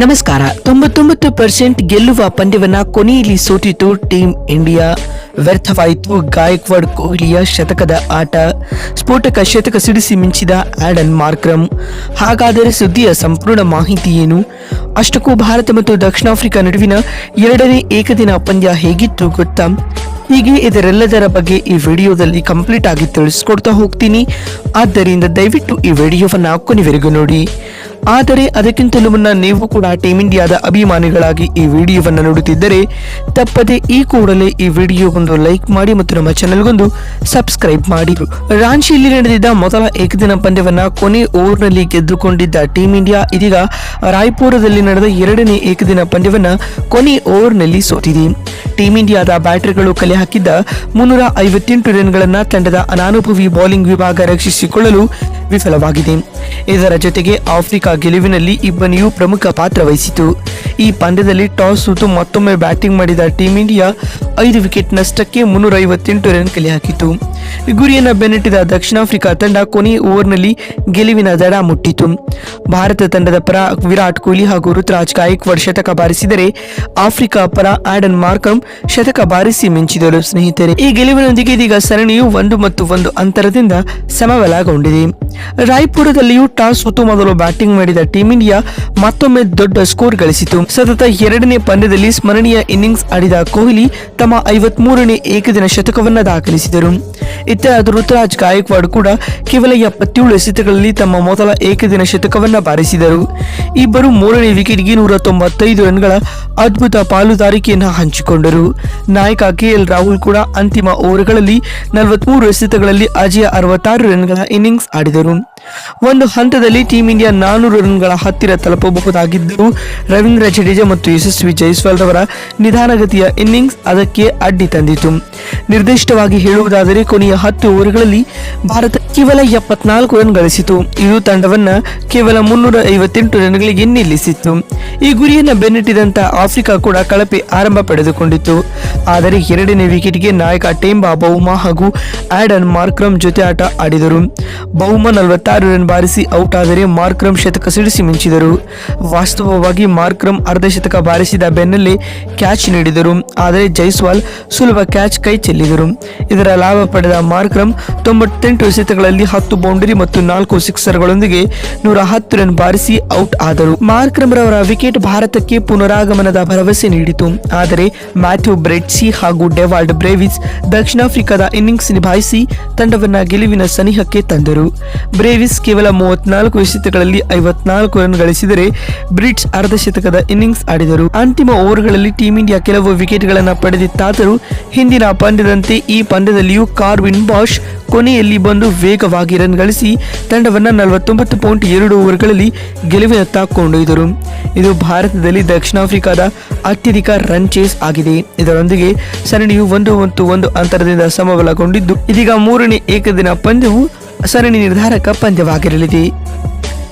ನಮಸ್ಕಾರ. ತೊಂಬತ್ತೊಂಬತ್ತು ಪರ್ಸೆಂಟ್ ಗೆಲ್ಲುವ ಪಂದ್ಯವನ್ನ ಕೊನೆಯಲ್ಲಿ ಸೋತಿತು ಟೀಂ ಇಂಡಿಯಾ. ವ್ಯರ್ಥವಾಯಿತು ಗಾಯಕ್ವಾಡ್ ಕೊಹ್ಲಿಯ ಶತಕದ ಆಟ. ಸ್ಫೋಟಕ ಶತಕ ಸಿಡಿಸಿ ಮಿಂಚಿದ ಆಡನ್ ಮಾರ್ಕ್ರಮ್. ಹಾಗಾದರೆ ಸುದ್ದಿಯ ಸಂಪೂರ್ಣ ಮಾಹಿತಿ ಏನು? ಅಷ್ಟಕ್ಕೂ ಭಾರತ ಮತ್ತು ದಕ್ಷಿಣ ಆಫ್ರಿಕಾ ನಡುವಿನ ಎರಡನೇ ಏಕದಿನ ಪಂದ್ಯ ಹೇಗಿತ್ತು ಗೊತ್ತಾ? ಹೀಗೆ ಇದರೆಲ್ಲದರ ಬಗ್ಗೆ ಈ ವಿಡಿಯೋದಲ್ಲಿ ಕಂಪ್ಲೀಟ್ ಆಗಿ ತಿಳಿಸ್ಕೊಡ್ತಾ ಹೋಗ್ತೀನಿ. ಆದ್ದರಿಂದ ದಯವಿಟ್ಟು ಈ ವಿಡಿಯೋವನ್ನು ಕೊನೆವರೆಗೂ ನೋಡಿ. ಆದರೆ ಅದಕ್ಕಿಂತಲೂ ಮುನ್ನ ನೀವು ಕೂಡ ಟೀಮ್ ಇಂಡಿಯಾದ ಅಭಿಮಾನಿಗಳಾಗಿ ಈ ವಿಡಿಯೋವನ್ನು ನೋಡುತ್ತಿದ್ದರೆ ತಪ್ಪದೆ ಈ ಕೂಡಲೇ ಈ ವಿಡಿಯೋಗೊಂದು ಲೈಕ್ ಮಾಡಿ ಮತ್ತು ನಮ್ಮ ಚಾನೆಲ್ಗೊಂದು ಸಬ್ಸ್ಕ್ರೈಬ್ ಮಾಡಿ. ರಾಂಚಿಯಲ್ಲಿ ನಡೆದಿದ್ದ ಮೊದಲ ಏಕದಿನ ಪಂದ್ಯವನ್ನ ಕೊನೆ ಓವರ್ನಲ್ಲಿ ಗೆದ್ದುಕೊಂಡಿದ್ದ ಟೀಂ ಇಂಡಿಯಾ ಇದೀಗ ರಾಯ್ಪುರದಲ್ಲಿ ನಡೆದ ಎರಡನೇ ಏಕದಿನ ಪಂದ್ಯವನ್ನ ಕೊನೆ ಓವರ್ನಲ್ಲಿ ಸೋತಿದೆ. ಟೀಂ ಇಂಡಿಯಾದ ಬ್ಯಾಟರಿಗಳು ಕಲೆ ಹಾಕಿದ್ದ ಮುನ್ನೂರ ಐವತ್ತೆಂಟು ರನ್ಗಳನ್ನ ತಂಡದ ಅನಾನುಭವಿ ಬೌಲಿಂಗ್ ವಿಭಾಗ ರಕ್ಷಿಸಿಕೊಳ್ಳಲು ವಿಫಲವಾಗಿದೆ ಇದರ ಜೊತೆಗೆ ಆಫ್ರಿಕಾ ಗೆಲುವಿನಲ್ಲಿ ಇಬ್ಬನಿಯೂ ಪ್ರಮುಖ ಪಾತ್ರ ವಹಿಸಿತು. ಈ ಪಂದ್ಯದಲ್ಲಿ ಟಾಸ್ ಸೋತು ಮತ್ತೊಮ್ಮೆ ಬ್ಯಾಟಿಂಗ್ ಮಾಡಿದ ಟೀಂ ಇಂಡಿಯಾ ಐದು ವಿಕೆಟ್ ನಷ್ಟಕ್ಕೆ ಮುನ್ನೂರ ಐವತ್ತೆಂಟು ರನ್ ಕಲೆ ಹಾಕಿತು. ಗುರಿಯನ್ನ ಬೆನ್ನಟ್ಟಿದ ದಕ್ಷಿಣ ಆಫ್ರಿಕಾ ತಂಡ ಕೊನೆಯ ಓವರ್ನಲ್ಲಿ ಗೆಲುವಿನ ದಡ ಮುಟ್ಟಿತು ಭಾರತ ತಂಡದ ಪರ ವಿರಾಟ್ ಕೊಹ್ಲಿ ಹಾಗೂ ಋತುರಾಜ್ ಗಾಯಕ್ವಾಡ್ ಶತಕ ಬಾರಿಸಿದರೆ ಆಫ್ರಿಕಾ ಪರ ಆಡನ್ ಮಾರ್ಕಮ್ ಶತಕ ಬಾರಿಸಿ ಮಿಂಚಿದರು ಸ್ನೇಹಿತರೆ, ಈ ಗೆಲುವಿನೊಂದಿಗೆ ಇದೀಗ ಸರಣಿಯು ಒಂದು ಮತ್ತು ಒಂದು ಅಂತರದಿಂದ ಸಮಬಲಗೊಂಡಿದೆ. ರಾಯ್ಪುರದಲ್ಲಿಯೂ ಟಾಸ್ ಹೊತ್ತು ಮೊದಲು ಬ್ಯಾಟಿಂಗ್ ಮಾಡಿದ ಟೀಂ ಇಂಡಿಯಾ ಮತ್ತೊಮ್ಮೆ ದೊಡ್ಡ ಸ್ಕೋರ್ ಗಳಿಸಿತು. ಸತತ ಎರಡನೇ ಪಂದ್ಯದಲ್ಲಿ ಸ್ಮರಣೀಯ ಇನ್ನಿಂಗ್ಸ್ ಆಡಿದ ಕೊಹ್ಲಿ ತಮ್ಮ ಐವತ್ಮೂರನೇ ಏಕದಿನ ಶತಕವನ್ನು ದಾಖಲಿಸಿದರು. ಇತ್ತ ಋತುರಾಜ್ ಗಾಯಕ್ವಾಡ್ ಕೂಡ ಕೇವಲ ಎಪ್ಪತ್ತೇಳು ಎಸೆತಗಳಲ್ಲಿ ತಮ್ಮ ಮೊದಲ ಏಕದಿನ ಶತಕವನ್ನು ಬಾರಿಸಿದರು. ಇಬ್ಬರು ಮೂರನೇ ವಿಕೆಟ್ಗೆ ನೂರ ತೊಂಬತ್ತೈದು ರನ್ಗಳ ಅದ್ಭುತ ಪಾಲುದಾರಿಕೆಯನ್ನು ಹಂಚಿಕೊಂಡರು. ನಾಯಕ ಕೆಎಲ್ ರಾಹುಲ್ ಕೂಡ ಅಂತಿಮ ಓವರ್ಗಳಲ್ಲಿ ನಲವತ್ಮೂರು ಎಸೆತಗಳಲ್ಲಿ ಅಜಯ ಅರವತ್ತಾರು ರನ್ಗಳ ಇನ್ನಿಂಗ್ಸ್ ಆಡಿದರು. ಒಂದು ಹಂತದಲ್ಲಿ ಟೀಂ ಇಂಡಿಯಾ ನಾನೂರು ರನ್ಗಳ ಹತ್ತಿರ ತಲುಪಬಹುದಾಗಿದ್ದರೂ ರವೀಂದ್ರ ಜಡೇಜಾ ಮತ್ತು ಯಶಸ್ವಿ ಜೈಸ್ವಾಲ್ ರವರ ನಿಧಾನಗತಿಯ ಇನ್ನಿಂಗ್ಸ್ ಅದಕ್ಕೆ ಅಡ್ಡಿ ತಂದಿತು. ನಿರ್ದಿಷ್ಟವಾಗಿ ಹೇಳುವುದಾದರೆ, ಕೊನೆಯ ಹತ್ತು ಓವರ್ಗಳಲ್ಲಿ ಭಾರತ ಕೇವಲ ಎಪ್ಪತ್ನಾಲ್ಕು ರನ್ ಗಳಿಸಿತು. ಇದು ತಂಡವನ್ನ ಕೇವಲ ಮುನ್ನೂರ ಐವತ್ತೆಂಟು ರನ್ಗಳಿಗೆ ನಿಲ್ಲಿಸಿತ್ತು. ಈ ಗುರಿಯನ್ನು ಬೆನ್ನಟ್ಟಿದಂತ ಆಫ್ರಿಕಾ ಕೂಡ ಕಳಪೆ ಆರಂಭ ಪಡೆದುಕೊಂಡಿತ್ತು. ಆದರೆ, ಎರಡನೇ ವಿಕೆಟ್ಗೆ ನಾಯಕ ಟೇಂಬಾ ಬೌಮಾ ಹಾಗೂ ಆಡನ್ ಮಾರ್ಕ್ರಮ್ ಜೊತೆ ಆಟ ಆಡಿದರು. ಬೌಮಾ ನಲವತ್ತಾರು ರನ್ ಬಾರಿಸಿ ಔಟ್ ಆದರೆ ಮಾರ್ಕ್ರಮ್ ಶತಕ ಸಿಡಿಸಿ ಮಿಂಚಿದರು. ವಾಸ್ತವವಾಗಿ ಮಾರ್ಕ್ರಮ್ ಅರ್ಧ ಶತಕ ಬಾರಿಸಿದ ಬೆನ್ನಲ್ಲೇ ಕ್ಯಾಚ್ ನೀಡಿದರು. ಆದರೆ ಜೈಸ್ವಾಲ್ ಸುಲಭ ಕ್ಯಾಚ್ ಕೈ ಚೆಲ್ಲಿದರು. ಇದರ ಲಾಭ ಪಡೆದ ಮಾರ್ಕ್ರಮ್ ತೊಂಬತ್ತೆಂಟು ಎಸೆತಗಳಲ್ಲಿ ಹತ್ತು ಬೌಂಡರಿ ಮತ್ತು ನಾಲ್ಕು ಸಿಕ್ಸರ್ಗಳೊಂದಿಗೆ ನೂರ ಹತ್ತು ರನ್ ಬಾರಿಸಿ ಔಟ್ ಆದರು. ಮಾರ್ಕ್ರಮ್ ರವರ ವಿಕೆಟ್ ಭಾರತಕ್ಕೆ ಪುನರಾಗಮನದ ಭರವಸೆ ನೀಡಿತು. ಆದರೆ ಮ್ಯಾಥ್ಯೂ ಬ್ರೆಡ್ಸಿ ಹಾಗೂ ಡೆವಾಲ್ಡ್ ಬ್ರೇವಿಸ್ ದಕ್ಷಿಣ ಆಫ್ರಿಕಾದ ಇನ್ನಿಂಗ್ಸ್ ನಿಭಾಯಿಸಿ ತಂಡವನ್ನ ಗೆಲುವಿನ ಸನಿಹಕ್ಕೆ ತಂದರು. ಬ್ರೇವಿಸ್ ಕೇವಲ ಮೂವತ್ನಾಲ್ಕು ಎಸೆತಗಳಲ್ಲಿ ಐವತ್ನಾಲ್ಕು ರನ್ ಗಳಿಸಿದರೆ ಬ್ರಿಟ್ಸ್ ಅರ್ಧ ಶತಕದ ಇನ್ನಿಂಗ್ಸ್ ಆಡಿದರು. ಅಂತಿಮ ಓವರ್ಗಳಲ್ಲಿ ಟೀಂ ಇಂಡಿಯಾ ಕೆಲವು ವಿಕೆಟ್ಗಳನ್ನು ಪಡೆದಿತ್ತಾದರೂ ಹಿಂದಿನ ಪಂದ್ಯದಂತೆ ಈ ಪಂದ್ಯದಲ್ಲಿಯೂ ಕಾರ್ವಿನ್ ಬಾಷ್ ಕೊನೆಯಲ್ಲಿ ಬಂದು ವೇಗವಾಗಿ ರನ್ ಗಳಿಸಿ ತಂಡವನ್ನು ನಲವತ್ತೊಂಬತ್ತು ಪಾಯಿಂಟ್ ಎರಡು ಓವರ್ಗಳಲ್ಲಿ ಗೆಲುವಿನತ್ತ ಕೊಂಡೊಯ್ದರು. ಇದು ಭಾರತದಲ್ಲಿ ದಕ್ಷಿಣ ಆಫ್ರಿಕಾದ ಅತ್ಯಧಿಕ ರನ್ ಚೇಸ್ ಆಗಿದೆ. ಇದರೊಂದಿಗೆ ಸರಣಿಯು ಒಂದು ಮತ್ತು ಒಂದು ಅಂತರದಿಂದ ಸಮಬಲಗೊಂಡಿದ್ದು, ಇದೀಗ ಮೂರನೇ ಏಕದಿನ ಪಂದ್ಯವು ಸರಣಿ ನಿರ್ಧಾರಕ ಪಂದ್ಯವಾಗಿರಲಿದೆ.